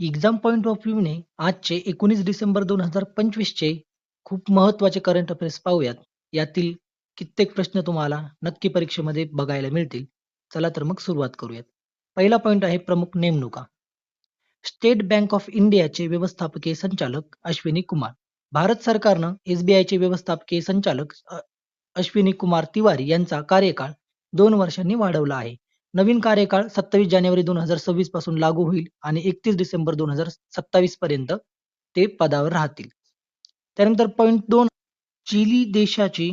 Exam point of व्ह्यूने आजचे एकोणीस डिसेंबर दोन हजार पंचवीसचे खूप महत्त्वाचे करंट अफेअर्स पाहूयात. यातील कित्येक प्रश्न तुम्हाला नक्की परीक्षेमध्ये बघायला मिळतील. चला तर मग सुरुवात करूयात. पहिला पॉईंट आहे प्रमुख नेमणुका. स्टेट बँक ऑफ इंडियाचे व्यवस्थापकीय संचालक अश्विनी कुमार. भारत सरकारनं एसबीआयचे व्यवस्थापकीय संचालक अश्विनी कुमार तिवारी यांचा कार्यकाळ दोन वर्षांनी वाढवला आहे. नवीन कार्यकाळ सत्तावीस जानेवारी दोन हजार सव्वीसपासून लागू होईल आणि एकतीस डिसेंबर दोन हजार सत्तावीस पर्यंत ते पदावर राहतील. त्यानंतर पॉइंट दोन चिली देशाची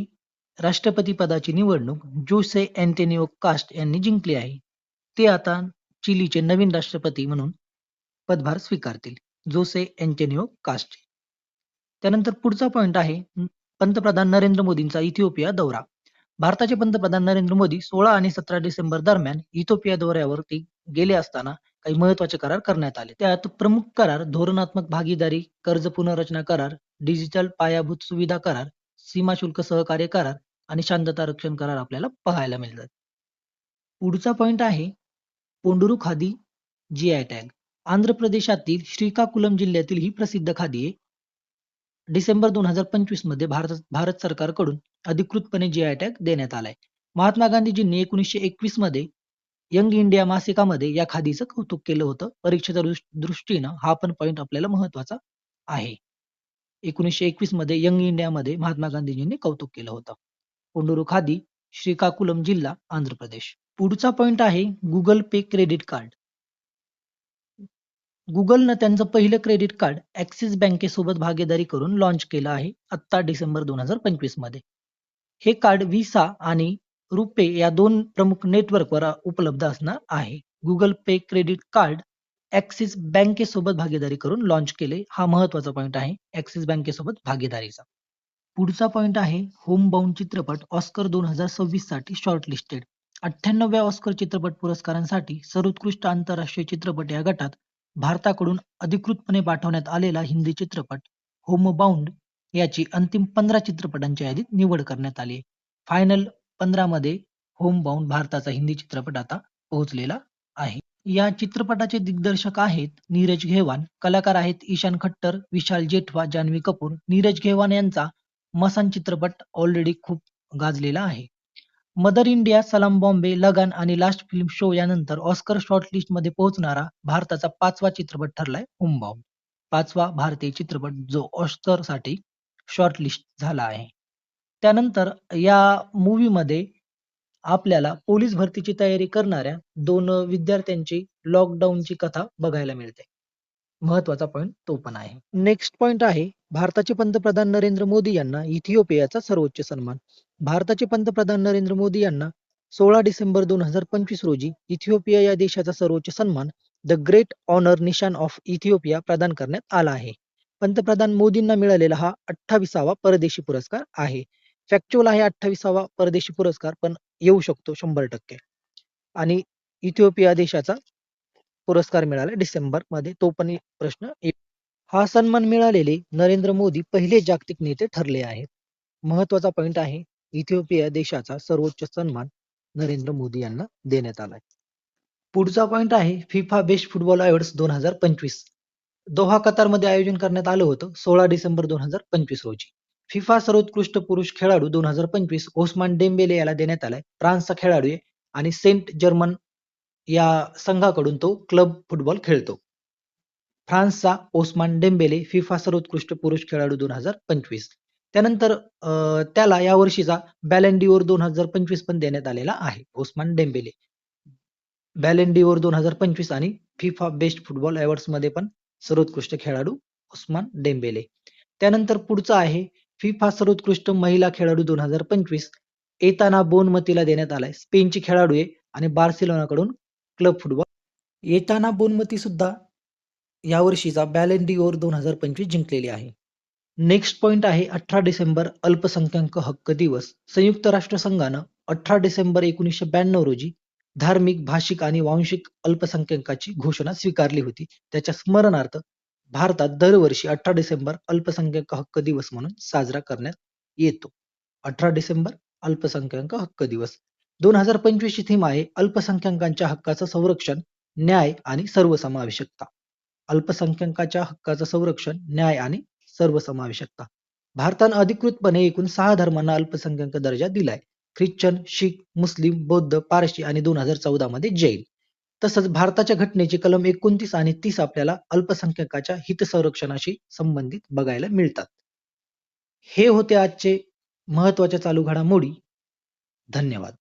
राष्ट्रपती पदाची निवडणूक जोसे अँटोनियो कास्ट यांनी जिंकली आहे. ते आता चिलीचे नवीन राष्ट्रपती म्हणून पदभार स्वीकारतील. Jose Antonio Costa. त्यानंतर पुढचा पॉईंट आहे पंतप्रधान नरेंद्र मोदींचा इथिओपिया दौरा. भारताचे पंतप्रधान नरेंद्र मोदी सोळा आणि सतरा डिसेंबर दरम्यान इथिओपिया दौऱ्यावरती गेले असताना काही महत्त्वाचे करार करण्यात आले. त्यात प्रमुख करार धोरणात्मक भागीदारी, कर्ज पुनर्रचना करार, डिजिटल पायाभूत सुविधा करार, सीमा शुल्क सहकार्य करार आणि शांतता रक्षण करार आपल्याला पाहायला मिळतात. पुढचा पॉइंट आहे पोंडुरू खादी जीआय टॅग. आंध्र प्रदेशातील श्रीकाकुलम जिल्ह्यातील ही प्रसिद्ध खादी आहे. डिसेंबर दोन हजार पंचवीसमध्ये भारत भारत सरकारकडून अधिकृतपणे जीआय टॅग देण्यात आलाय. महात्मा गांधीजींनी एकोणीसशे एकवीसमध्ये यंग इंडिया मासिकामध्ये या खादीचं कौतुक केलं होतं. परीक्षेच्या दृष्टीनं हा पण पॉइंट आपल्याला महत्त्वाचा आहे. एकोणीसशे एकवीसमध्ये यंग इंडियामध्ये महात्मा गांधीजींनी कौतुक केलं होतं. पोंडुरू खादी, श्रीकाकुलम जिल्हा, आंध्र प्रदेश. पुढचा पॉइंट आहे गुगल पे क्रेडिट कार्ड. गुगलनं त्यांचं पहिलं क्रेडिट कार्ड ॲक्सिस बँकेसोबत भागीदारी करून लॉन्च केलं आहे आत्ता डिसेंबर दोन हजार पंचवीसमध्ये. हे कार्ड व्हिसा आणि रुपे या दोन प्रमुख नेटवर्कवर उपलब्ध असणार आहे. Google Pay credit card Axis बँकेसोबत भागीदारी करून लॉन्च केले. हा महत्त्वाचा पॉईंट आहे ॲक्सिस बँकेसोबत भागीदारीचा. पुढचा पॉईंट आहे होमबाउंड चित्रपट ऑस्कर दोन हजार सव्वीससाठी शॉर्टलिस्टेड. अठ्ठ्याण्णव्या ऑस्कर चित्रपट पुरस्कारांसाठी सर्वोत्कृष्ट आंतरराष्ट्रीय चित्रपट या गटात भारताकडून अधिकृतपणे पाठवण्यात आलेला हिंदी चित्रपट होमबाउंड याची अंतिम पंधरा चित्रपटांच्या यादीत निवड करण्यात आली फायनल पंधरा मध्ये होमबाउंड भारताचा हिंदी चित्रपट आता पोहोचलेला आहे. या चित्रपटाचे दिग्दर्शक आहेत नीरज घेवान, कलाकार आहेत ईशान खट्टर, विशाल जेठवा, जान्हवी कपूर. नीरज घेवान यांचा मसान चित्रपट ऑलरेडी खूप गाजलेला आहे. मदर इंडिया, सलाम बॉम्बे, लगान आणि लास्ट फिल्म शो यानंतर ऑस्कर शॉर्टलिस्टमध्ये पोहोचणारा भारताचा पाचवा चित्रपट ठरलाय होमबाउंड. पाचवा भारतीय चित्रपट जो ऑस्करसाठी शॉर्टलिस्ट झाला आहे. त्यानंतर या मूव्हीमध्ये आपल्याला पोलीस भरतीची तयारी करणाऱ्या दोन विद्यार्थ्यांची लॉकडाऊनची कथा बघायला मिळते. महत्त्वाचा पॉईंट तो पण आहे. नेक्स्ट पॉईंट आहे भारताचे पंतप्रधान नरेंद्र मोदी यांना इथिओपियाचा सर्वोच्च सन्मान. भारताचे पंतप्रधान नरेंद्र मोदी यांना सोळा डिसेंबर दोन हजार पंचवीस रोजी इथिओपिया या देशाचा सर्वोच्च सन्मान the Great Honour Nishan of Ethiopia प्रदान करण्यात आला आहे. पंतप्रधान मोदींना मिळालेला हा अठ्ठावीसावा परदेशी पुरस्कार आहे. फॅक्च्युअल आहे अठ्ठावीसावा परदेशी पुरस्कार पण येऊ शकतो शंभर टक्के. आणि इथिओपिया देशाचा पुरस्कार मिळाला डिसेंबरमध्ये तो पण प्रश्न हा सन्मान मिळालेले नरेंद्र मोदी पहिले जागतिक नेते ठरले आहेत. महत्त्वाचा पॉइंट आहे इथिओपिया देशाचा सर्वोच्च सन्मान नरेंद्र मोदी यांना देण्यात आलाय. पुढचा पॉइंट आहे फिफा बेस्ट फुटबॉल अवॉर्ड दोन हजार पंचवीस. दोहा कतारमध्ये आयोजन करण्यात आलं होतं सोळा डिसेंबर दोन हजार पंचवीस रोजी. फिफा सर्वोत्कृष्ट पुरुष खेळाडू दोन हजार पंचवीस ओस्मान डेम्बेले याला देण्यात आलाय. फ्रान्सचा खेळाडू आहे आणि सेंट जर्मन या संघाकडून तो क्लब फुटबॉल खेळतो. फ्रान्सचा ओस्मान डेम्बेले फिफा सर्वोत्कृष्ट पुरुष खेळाडू दोन हजार पंचवीस. त्यानंतर अं, त्याला या वर्षीचा बॅलन डिओर दोन हजार पंचवीस पण देण्यात आलेला आहे ओस्मान डेम्बेले. बॅलन डिओर दोन हजार पंचवीस आणि फिफा बेस्ट फुटबॉल अवॉर्ड्समध्ये पण सर्वोत्कृष्ट खेळाडू ओस्मान डेम्बेले. त्यानंतर पुढचा आहे फिफा सर्वोत्कृष्ट महिला खेळाडू दोन हजार पंचवीस एताना बोनमतीला देण्यात आलाय. स्पेनची खेळाडू आहे आणि बार्सिलोनाकडून क्लब फुटबॉल. येताना बोनमती सुद्धा यावर्षीचा बॅलेंडी ओर दोन हजार पंचवीस जिंकलेली आहे. नेक्स्ट पॉइंट आहे अठरा डिसेंबर अल्पसंख्याक हक्क दिवस. संयुक्त राष्ट्र संघानं अठरा डिसेंबर एकोणीसशे ब्याण्णव रोजी धार्मिक, भाषिक आणि वांशिक अल्पसंख्याकाची घोषणा स्वीकारली होती. त्याच्या स्मरणार्थ भारतात दरवर्षी अठरा डिसेंबर अल्पसंख्याक हक्क दिवस म्हणून साजरा करण्यात येतो. अठरा डिसेंबर अल्पसंख्याक हक्क दिवस. दोन हजार पंचवीस ची थीम आहे अल्पसंख्याकांच्या हक्काचं संरक्षण, न्याय आणि सर्वसमावेशकता. अल्पसंख्याकाच्या हक्काचं संरक्षण, न्याय आणि सर्वसमावेशकता. भारतानं अधिकृतपणे एकूण सहा धर्मांना अल्पसंख्याक दर्जा दिलाय. ख्रिश्चन, शीख, मुस्लिम, बौद्ध, पारशी आणि दोन हजार चौदामध्ये जैन. तसंच भारताच्या घटनेचे कलम एकोणतीस आणि तीस आपल्याला अल्पसंख्याकाच्या हित संरक्षणाशी संबंधित बघायला मिळतात. हे होते आजचे महत्त्वाच्या चालू घडामोडी. धन्यवाद.